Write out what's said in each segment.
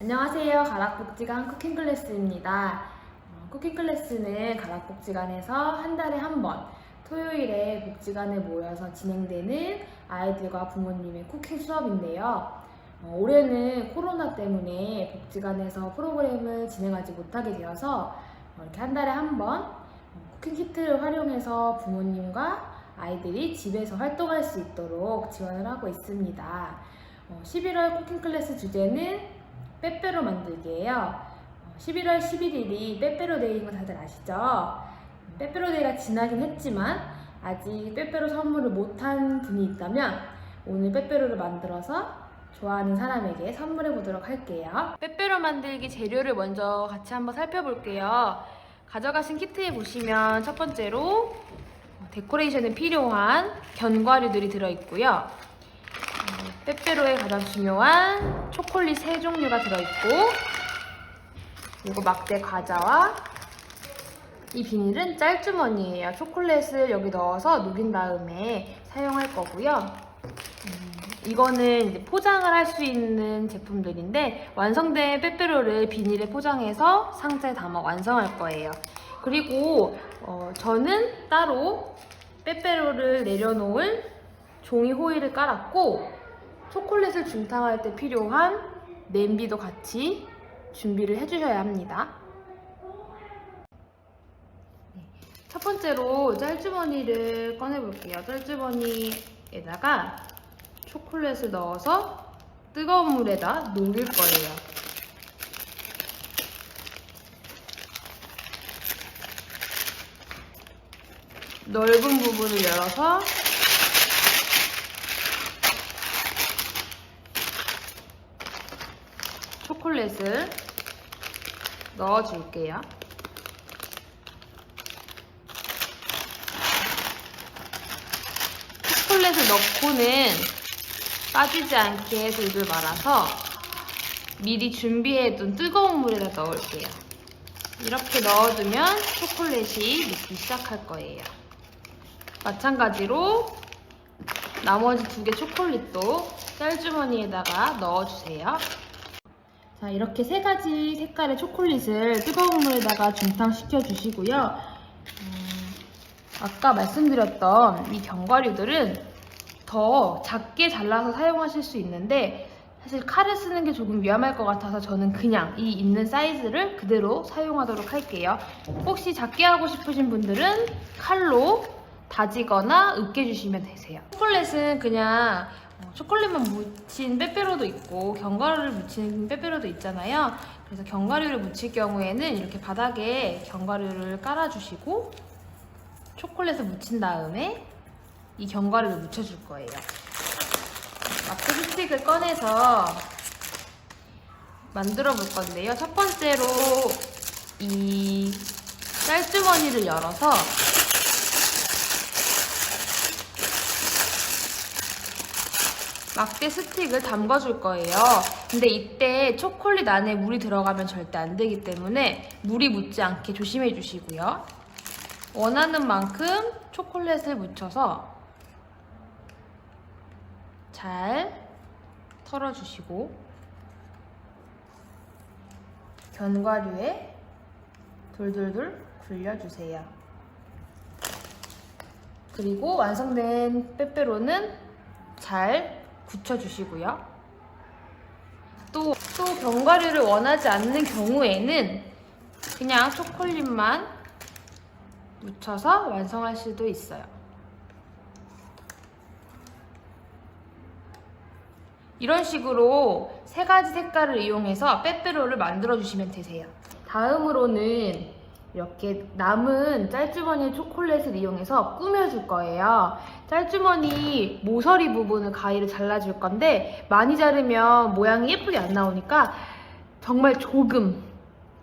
안녕하세요. 가락복지관 쿠킹클래스입니다. 어, 쿠킹클래스는 가락복지관에서 한 달에 한 번 토요일에 복지관에 모여서 진행되는 아이들과 부모님의 쿠킹 수업인데요. 어, 올해는 코로나 때문에 복지관에서 프로그램을 진행하지 못하게 되어서 어, 이렇게 한 달에 한 번 쿠킹 키트를 활용해서 부모님과 아이들이 집에서 활동할 수 있도록 지원을 하고 있습니다. 어, 11월 쿠킹 클래스 주제는 빼빼로 만들기예요. 어, 11월 11일이 빼빼로 데이인 거 다들 아시죠? 빼빼로 데이가 지나긴 했지만 아직 빼빼로 선물을 못한 분이 있다면 오늘 빼빼로를 만들어서 좋아하는 사람에게 선물해 보도록 할게요. 빼빼로 만들기 재료를 먼저 같이 한번 살펴볼게요. 가져가신 키트에 보시면 첫 번째로 데코레이션에 필요한 견과류들이 들어있고요. 어, 빼빼로에 가장 중요한 초콜릿 세 종류가 들어있고 그리고 막대 과자와 이 비닐은 짤주머니예요. 초콜릿을 여기 넣어서 녹인 다음에 사용할 거고요. 음, 이거는 포장을 할 수 있는 제품들인데 완성된 빼빼로를 비닐에 포장해서 상자에 담아 완성할 거예요. 그리고 어, 저는 따로 빼빼로를 내려놓을 종이 호일을 깔았고 초콜릿을 중탕할 때 필요한 냄비도 같이 준비를 해주셔야 합니다. 네, 첫 번째로 짤주머니를 꺼내볼게요. 짤주머니에다가 초콜릿을 넣어서 뜨거운 물에다 녹일 거예요. 넓은 부분을 열어서 초콜릿을 넣어줄게요. 초콜릿을 넣고는 빠지지 않게 돌돌 말아서 미리 준비해둔 뜨거운 물에다 넣을게요. 이렇게 넣어두면 초콜릿이 녹기 시작할 거예요. 마찬가지로 나머지 두 개 초콜릿도 짤주머니에다가 넣어주세요. 자, 이렇게 세 가지 색깔의 초콜릿을 뜨거운 물에다가 중탕시켜 주시고요. 음, 아까 말씀드렸던 이 견과류들은 더 작게 잘라서 사용하실 수 있는데 사실 칼을 쓰는 게 조금 위험할 것 같아서 저는 그냥 이 있는 사이즈를 그대로 사용하도록 할게요. 혹시 작게 하고 싶으신 분들은 칼로 다지거나 으깨주시면 되세요. 초콜릿은 그냥 어, 초콜릿만 묻힌 빼빼로도 있고 견과류를 묻힌 빼빼로도 있잖아요. 그래서 견과류를 묻힐 경우에는 이렇게 바닥에 견과류를 깔아주시고 초콜릿을 묻힌 다음에 이 견과류를 묻혀줄 거예요. 마트 스틱을 꺼내서 만들어 볼 건데요. 첫 번째로 이 짤주머니를 열어서 막대 스틱을 담궈줄 거예요. 근데 이때 초콜릿 안에 물이 들어가면 절대 안 되기 때문에 물이 묻지 않게 조심해 주시고요. 원하는 만큼 초콜릿을 묻혀서 잘 털어주시고 견과류에 돌돌돌 굴려주세요. 그리고 완성된 빼빼로는 잘 굳혀주시고요. 또, 또 견과류를 원하지 않는 경우에는 그냥 초콜릿만 묻혀서 완성할 수도 있어요. 이런 식으로 세 가지 색깔을 이용해서 빼빼로를 만들어 주시면 되세요. 다음으로는 이렇게 남은 짤주머니 초콜릿을 이용해서 꾸며줄 거예요. 짤주머니 모서리 부분을 가위를 잘라줄 건데 많이 자르면 모양이 예쁘게 안 나오니까 정말 조금,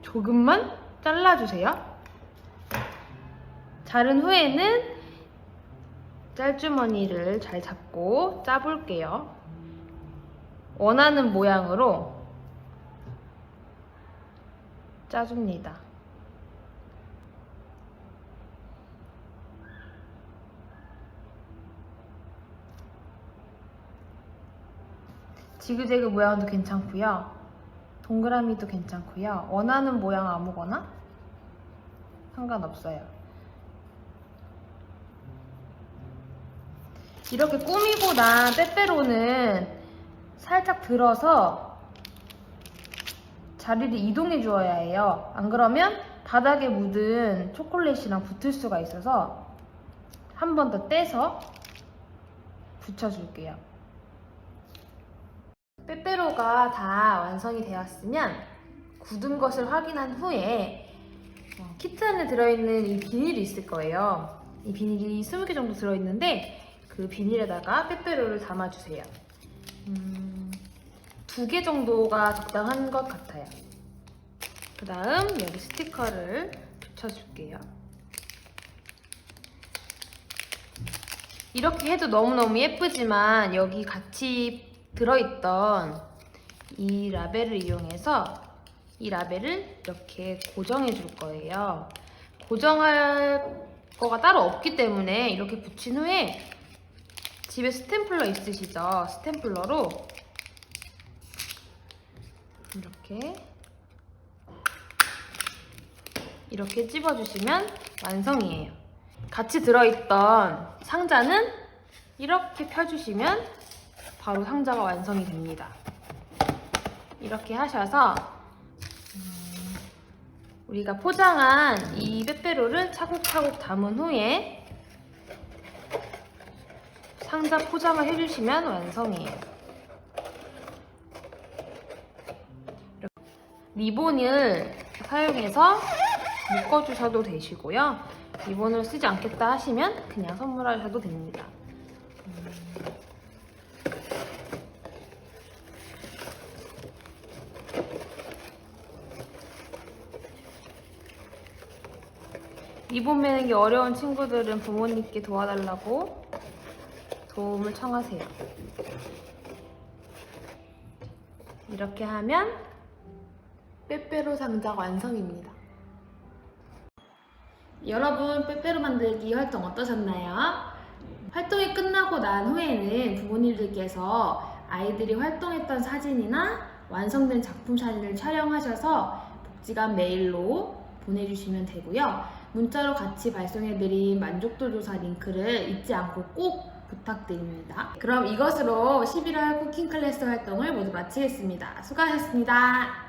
조금만 잘라주세요. 자른 후에는 짤주머니를 잘 잡고 짜볼게요. 원하는 모양으로 짜줍니다. 지그재그 모양도 괜찮고요. 동그라미도 괜찮고요. 원하는 모양 아무거나 상관없어요. 이렇게 꾸미고 난 빼빼로는 살짝 들어서 자리를 이동해 주어야 해요. 안 그러면 바닥에 묻은 초콜릿이랑 붙을 수가 있어서 한 번 더 떼서 붙여줄게요. 빼빼로가 다 완성이 되었으면 굳은 것을 확인한 후에 어, 키트 안에 들어있는 이 비닐이 있을 거예요. 이 비닐이 20개 정도 들어있는데 그 비닐에다가 빼빼로를 담아주세요. 음, 두 개 정도가 적당한 것 같아요. 그 다음 여기 스티커를 붙여줄게요. 이렇게 해도 너무너무 예쁘지만 여기 같이 들어있던 이 라벨을 이용해서 이 라벨을 이렇게 고정해 줄 거예요. 고정할 거가 따로 없기 때문에 이렇게 붙인 후에 집에 스탬플러 있으시죠? 스탬플러로 이렇게 이렇게 찝어주시면 완성이에요. 같이 들어있던 상자는 이렇게 펴주시면 바로 상자가 완성이 됩니다. 이렇게 하셔서 음, 우리가 포장한 이 빼빼로를 차곡차곡 담은 후에 상자 포장을 해주시면 완성이에요. 리본을 사용해서 묶어주셔도 되시고요. 리본을 쓰지 않겠다 하시면 그냥 선물하셔도 됩니다. 리본 매는 게 어려운 친구들은 부모님께 도와달라고 도움을 청하세요. 이렇게 하면 빼빼로 상자 완성입니다. 여러분 빼빼로 만들기 활동 어떠셨나요? 활동이 끝나고 난 후에는 부모님들께서 아이들이 활동했던 사진이나 완성된 작품 사진을 촬영하셔서 복지관 메일로 보내주시면 되고요. 문자로 같이 발송해드린 만족도 조사 링크를 잊지 않고 꼭 부탁드립니다. 그럼 이것으로 11월 쿠킹 클래스 활동을 모두 마치겠습니다. 수고하셨습니다.